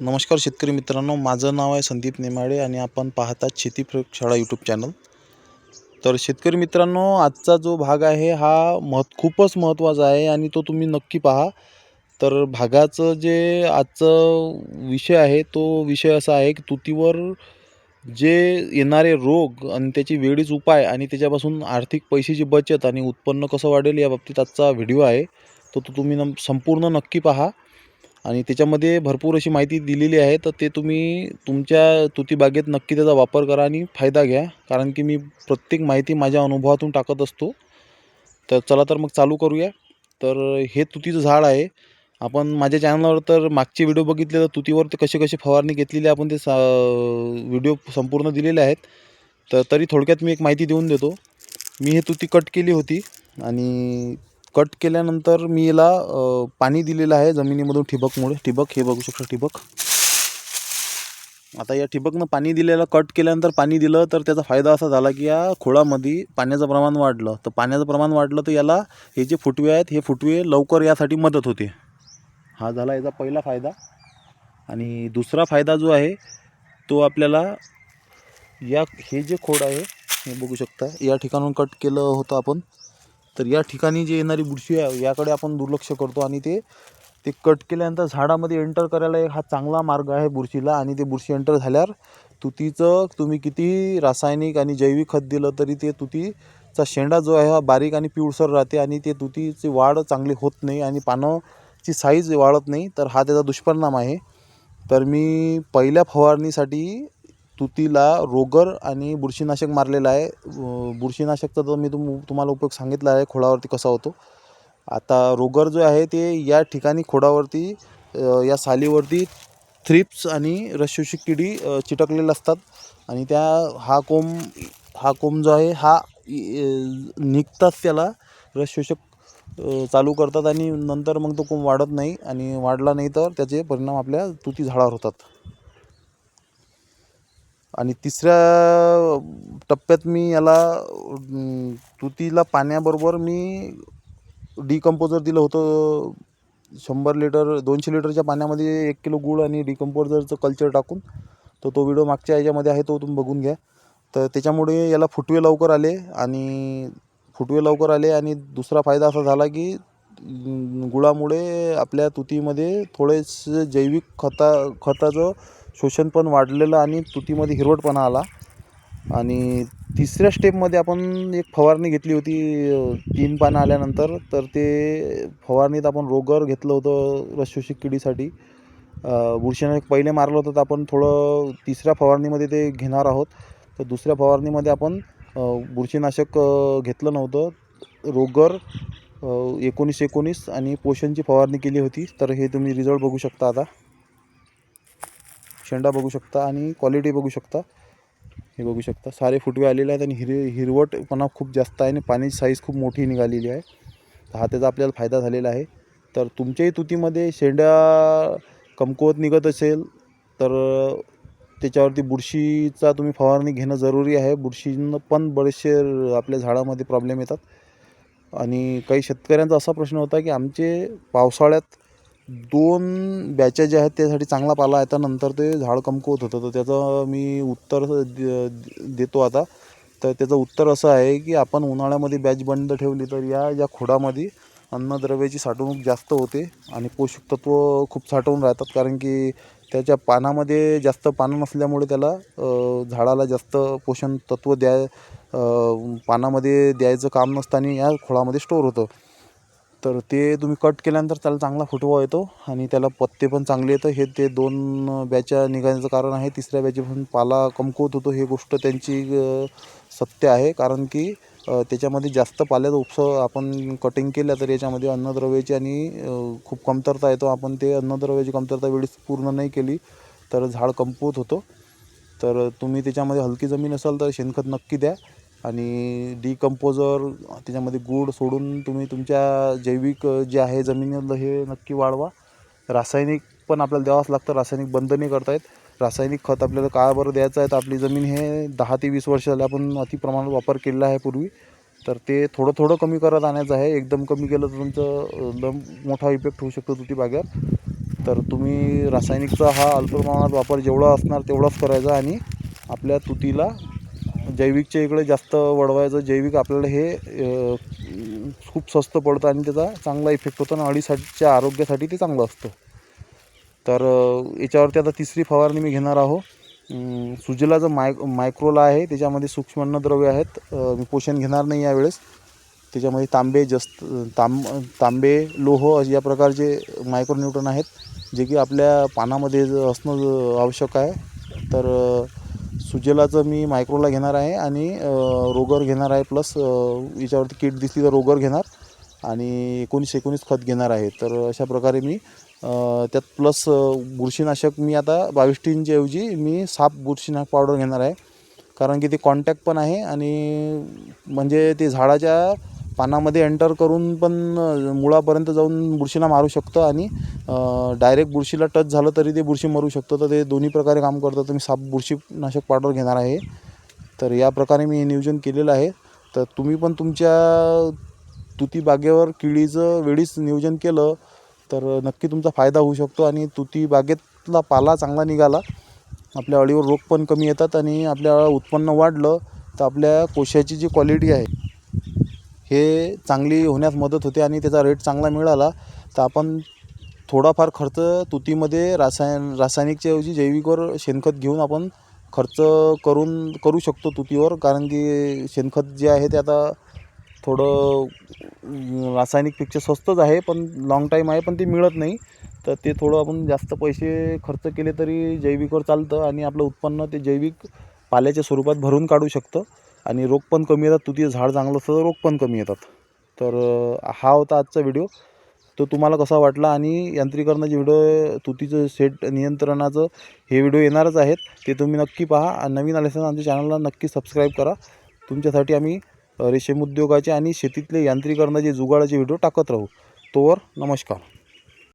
नमस्कार शेतकरी मित्रांनो माझं नाव आहे संदीप नेमाडे आणि आपण पाहतात शेती प्रयोगशाळा यूट्यूब चॅनल तर शेतकरी मित्रांनो आजचा जो भाग आहे हा महत् खूपच महत्त्वाचा आहे आणि तो तुम्ही नक्की पहा. तर भागाचं जे आजचं विषय आहे तो विषय असा आहे की तुतीवर जे येणारे रोग आणि त्याची वेळीच उपाय आणि त्याच्यापासून आर्थिक पैशाची बचत आणि उत्पन्न कसं वाढेल या बाबतीत आजचा व्हिडिओ आहे. तो तो तुम्ही न संपूर्ण नक्की पहा. आणि त्याच्यामध्ये भरपूर अशी माहिती दिलेली आहे तर ते तुम्ही तुमच्या तुतीबागेत नक्की त्याचा वापर करा आणि फायदा घ्या. कारण की मी प्रत्येक माहिती माझ्या अनुभवातून टाकत असतो. तर चला तर मग चालू करूया. तर हे तुतीचं झाड आहे. आपण माझ्या चॅनलवर तर मागचे व्हिडिओ बघितले तर तुतीवर ते कसे कसे फवारणी घेतलेली आहे आपण ते सा व्हिडिओ संपूर्ण दिलेले आहेत. तर तरी थोडक्यात मी एक माहिती देऊन देतो. मी हे तुती कट केली होती आणि कट केल्यानंतर मी याला पाणी दिलेलं आहे जमिनीमधून ठिबकमुळे. ठिबक हे बघू शकता ठिबक. आता या ठिबकनं पाणी दिलेलं कट केल्यानंतर पाणी दिलं तर त्याचा फायदा असा झाला की या खोळामध्ये पाण्याचं प्रमाण वाढलं. तर पाण्याचं प्रमाण वाढलं तर याला हे जे फुटवे आहेत हे फुटवे लवकर यासाठी मदत होते. हा झाला याचा पहिला फायदा. आणि दुसरा फायदा जो आहे तो आपल्याला या हे जे खोड आहे हे बघू शकता. या ठिकाणून कट केलं होतं आपण. तर या ठिकाणी जे येणारी बुरशी आहे याकडे आपण दुर्लक्ष करतो आणि ते ते कट केल्यानंतर झाडामध्ये एंटर करायला एक हा चांगला मार्ग आहे बुरशीला आणि ते बुरशी एंटर झाल्यावर तुतीचं तुम्ही किती रासायनिक आणि जैविक खत दिलं तरी ते तुतीचा शेंडा जो आहे हा बारीक आणि पिवळसर राहते आणि ते तुतीची वाढ चांगली होत नाही आणि पानाची साईज वाढत नाही तर हा त्याचा दुष्परिणाम आहे. तर मी पहिल्या फवारणीसाठी तुतीला रोगर आणि बुरशीनाशक मारलेलं आहे. बुरशीनाशकचा तर मी तुम तुम्हाला उपयोग सांगितला आहे खोडावरती कसा होतो. आता रोगर जो आहे ते या ठिकाणी खोडावरती या सालीवरती थ्रिप्स आणि रसशोषक किडी चिटकलेले चिटकलेल्या असतात. आणि त्या हा कोंब हा कोंब जो आहे हा निघताच त्याला रसशोषक चालू करतात आणि नंतर मग तो कोंब वाढत नाही. आणि वाढला नाही तर त्याचे परिणाम आपल्या तुती झाडावर होतात. आणि तिसऱ्या टप्प्यात मी याला तुतीला पाण्याबरोबर मी डिकम्पोजर दिलं होतं. शंभर लिटर दोनशे लिटरच्या पाण्यामध्ये एक किलो गूळ आणि डिकम्पोजरचं कल्चर टाकून तर तो व्हिडिओ मागच्या याच्यामध्ये आहे तो तुम्ही बघून घ्या. तर त्याच्यामुळे याला फुटवे लवकर आले आणि फुटवे लवकर आले आणि दुसरा फायदा असा झाला की गुळामुळे आपल्या तुतीमध्ये थोडेसे जैविक खता खताचं शोषण पण वाढलेलं आणि तुतीमध्ये हिरवटपणा आला. आणि तिसऱ्या स्टेपमध्ये आपण एक फवारणी घेतली होती तीन पानं आल्यानंतर. तर ते फवारणीत आपण रोगर घेतलं होतं रसशोषित किडीसाठी. अ, बुरशीनाशक पहिले मारलं होतं तर आपण थोडं तिसऱ्या फवारणीमध्ये ते घेणार आहोत. तर दुसऱ्या फवारणीमध्ये आपण बुरशीनाशक घेतलं नव्हतं. रोगर एकोणीस एकोणीस आणि पोषणची फवारणी केली होती तर हे तुम्ही रिझल्ट बघू शकता आता. शेंडा बघू शकता आणि क्वालिटी बघू शकता. हे बघू शकता. सारे फुटवे आलेले आहेत आणि हिरवे हिरवटपणा खूप जास्त आहे आणि पाण्याची साईज खूप मोठी निघालेली आहे. तर हा त्याचा आपल्याला फायदा झालेला आहे. तर तुमच्याही तुतीमध्ये शेंड्या कमकुवत निघत असेल तर त्याच्यावरती बुरशीचा तुम्ही फवारणी घेणं जरुरी आहे. बुरशीनं पण बरेचसे आपल्या झाडामध्ये प्रॉब्लेम येतात. आणि काही शेतकऱ्यांचा असा प्रश्न होता की आमचे पावसाळ्यात दोन बॅचा ज्या आहेत त्यासाठी चांगला पाला आहे. नंतर ते झाड कमकुवत होतं. तर त्याचं मी उत्तर देतो आता. तर त्याचं उत्तर असं आहे की आपण उन्हाळ्यामध्ये बॅच बंद ठेवली तर या या खोडामध्ये अन्नद्रव्याची साठवणूक जास्त होते आणि पोषक तत्व खूप साठवून राहतात. कारण की त्याच्या पानामध्ये जास्त पानं नसल्यामुळे त्याला झाडाला जास्त पोषण तत्व द्या पानामध्ये द्यायचं काम नसतं आणि या खोळामध्ये स्टोअर होतं. तर ते तुम्ही कट केल्यानंतर त्याला चांगला फुटवा येतो आणि त्याला पत्ते पण चांगले येतं. हे ते दोन बॅच्या निघायचं कारण आहे. तिसऱ्या बॅचेपासून पाला कमकुवत होतो. हे गोष्ट त्यांची सत्य आहे. कारण की त्याच्यामध्ये जास्त पाल्याचा उपसव आपण कटिंग केल्या तर याच्यामध्ये अन्नद्रव्याची आणि खूप कमतरता येतो आपण ते अन्नद्रव्याची कमतरता वेळेस पूर्ण नाही केली तर झाड कमकुवत होतो. तर तुम्ही त्याच्यामध्ये हलकी जमीन असाल तर शेणखत नक्की द्या आणि डिकम्पोजर त्याच्यामध्ये गूळ सोडून तुम्ही तुमच्या जैविक जे आहे जमिनीतलं हे नक्की वाढवा. रासायनिक पण आपल्याला द्यावंच लागतं. रासायनिक बंद नाही करतायत रासायनिक खत आपल्याला का बरं द्यायचं आहे. तर आपली जमीन हे दहा ते वीस वर्ष झाले आपण अति प्रमाणात वापर केलेला आहे पूर्वी. तर ते थोडं थोडं कमी करत आणायचं आहे. एकदम कमी केलं तर तुमचं एकदम लम मोठा इफेक्ट होऊ शकतो तुती बागेवर. तर तुम्ही रासायनिकचा हा अल्प प्रमाणात वापर जेवढा असणार तेवढाच करायचा आणि आपल्या तुतीला जैविकच्या इकडे जास्त वळवायचं. जैविक आपल्याला हे खूप स्वस्त पडतं आणि त्याचा चांगला इफेक्ट होतो आणि अळीसाठीच्या आरोग्यासाठी ते चांगलं असतं. तर याच्यावरती आता तिसरी फवारणी मी घेणार आहो. सुजला जो माय मायक्रोला आहे त्याच्यामध्ये सूक्ष्म अन्नद्रव्य आहेत. मी पोषण घेणार नाही यावेळेस. त्याच्यामध्ये तांबे जस्त तांब तांबे लोह या प्रकारचे मायक्रोन्यूट्रन आहेत जे की आपल्या पानामध्ये ज- असणं आवश्यक आहे. तर सुजेलाचं सुजलाचं मी मायक्रोला घेणार आहे आणि रोगर घेणार आहे प्लस याच्यावरती किट दिसली तर रोगर घेणार आणि एकोणीस एकोणीस खत घेणार आहे. तर अशा प्रकारे मी त्यात प्लस बुरशीनाशक मी आता बावीस टीनच्याऐवजी मी साप बुरशीनाशक पावडर घेणार आहे. कारण की ते कॉन्टॅक्ट पण आहे आणि म्हणजे ते झाडाच्या पानामध्ये एंटर करून पण मुळापर्यंत जाऊन बुरशीला मारू शकतं आणि डायरेक्ट बुरशीला टच झालं तरी ते बुरशी मरू शकतं. तर ते दोन्ही प्रकारे काम करतं. तर मी साप बुरशीनाशक पावडर घेणार आहे. तर या प्रकारे मी हे नियोजन केलेलं आहे. तर तुम्ही पण तुमच्या तुती बागेवर किडीचं वेळीच नियोजन केलं. तर नक्की तुमचा फायदा होऊ शकतो आणि तुती बागेतला पाला चांगला निघाला आपल्या अळीवर रोग पण कमी येतात आणि आपल्या उत्पन्न वाढलं तर आपल्या कोशाची जी क्वालिटी आहे हे चांगली होण्यास मदत होते आणि त्याचा रेट चांगला मिळाला. तर आपण थोडाफार खर्च तुतीमध्ये रासायन रासायनिकच्या ऐवजी जैविकवर शेणखत घेऊन आपण खर्च करून करू शकतो तुतीवर कारण की शेणखत जे आहे ते आता थोडं रासायनिक रासायनिकपेक्षा स्वस्तच आहे पण लाँग टाईम आहे पण ते मिळत नाही. तर ते थोडं आपण जास्त पैसे खर्च केले तरी जैविकवर चालतं आणि आपलं उत्पन्न ते जैविक पाल्याच्या स्वरूपात भरून काढू शकतं. आणि रोग पण कमी येतात. तुतीचं झाड चांगलं असतं तर रोग पण कमी येतात. तर हा होता आजचा व्हिडिओ तो तुम्हाला कसा वाटला आणि यांत्रिकरणाचे व्हिडिओ तुतीचं सेट नियंत्रणाचं हे व्हिडिओ येणारच आहेत. ते तुम्ही नक्की पहा. नवीन आले असताना आमच्या चॅनलला नक्की सबस्क्राईब करा. तुमच्यासाठी आम्ही रेशीम उद्योगाचे आणि शेतीतले यांत्रिकरणाचे जुगाडाचे व्हिडिओ टाकत राहू. तोवर नमस्कार.